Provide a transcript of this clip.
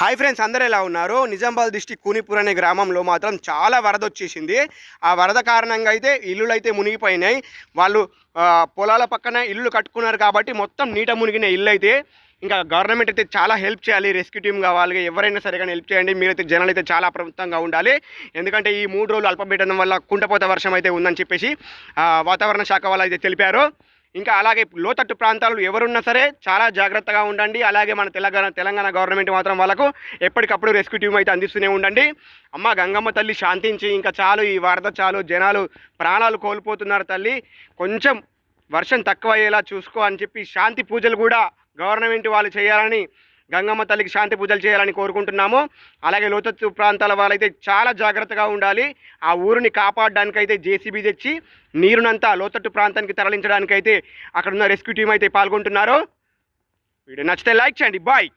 Hi friends అందరూ ఎలా ఉన్నారు? నిజామాబాద్ డిస్టిక్ కూనిపూర్ అనే గ్రామంలో మాత్రం చాలా వరద వచ్చేసింది. ఆ వరద కారణంగా అయితే ఇల్లులు అయితే మునిగిపోయినాయి. వాళ్ళు పొలాల పక్కన ఇల్లు కట్టుకున్నారు కాబట్టి మొత్తం నీట మునిగిన ఇల్లు అయితే ఇంకా గవర్నమెంట్ అయితే చాలా హెల్ప్ చేయాలి. రెస్క్యూ టీమ్ కావాలి. ఎవరైనా సరే కానీ హెల్ప్ చేయండి. మీరైతే జనాలు అయితే చాలా అప్రమత్తంగా ఉండాలి. ఎందుకంటే ఈ మూడు రోజులు అల్పబెట్టడం వల్ల కుంటపోత వర్షం అయితే ఉందని చెప్పేసి వాతావరణ శాఖ వాళ్ళు అయితే తెలిపారు. ఇంకా అలాగే లోతట్టు ప్రాంతాలు ఎవరున్నా సరే చాలా జాగ్రత్తగా ఉండండి. అలాగే మన తెలంగాణ తెలంగాణ గవర్నమెంట్ మాత్రం వాళ్ళకు ఎప్పటికప్పుడు రెస్క్యూ టీమ్ అయితే అందిస్తూనే ఉండండి. అమ్మ గంగమ్మ తల్లి శాంతించి ఇంకా చాలు ఈ వరద చాలు జనాలు ప్రాణాలు కోల్పోతున్నారు తల్లి. కొంచెం వర్షం తక్కువ అయ్యేలా చూసుకో అని చెప్పి శాంతి పూజలు కూడా గవర్నమెంట్ వాళ్ళు చేయాలని గంగమ్మ తల్లికి శాంతి పూజలు చేయాలని కోరుకుంటున్నాము. అలాగే లోతత్తు ప్రాంతాల వాళ్ళైతే చాలా జాగ్రత్తగా ఉండాలి. ఆ ఊరిని కాపాడడానికైతే జేసీబీ తెచ్చి నీరునంతా లోతట్టు ప్రాంతానికి తరలించడానికైతే అక్కడ ఉన్న రెస్క్యూ టీం అయితే పాల్గొంటున్నారు. వీడియో నచ్చితే లైక్ చేయండి. బాయ్.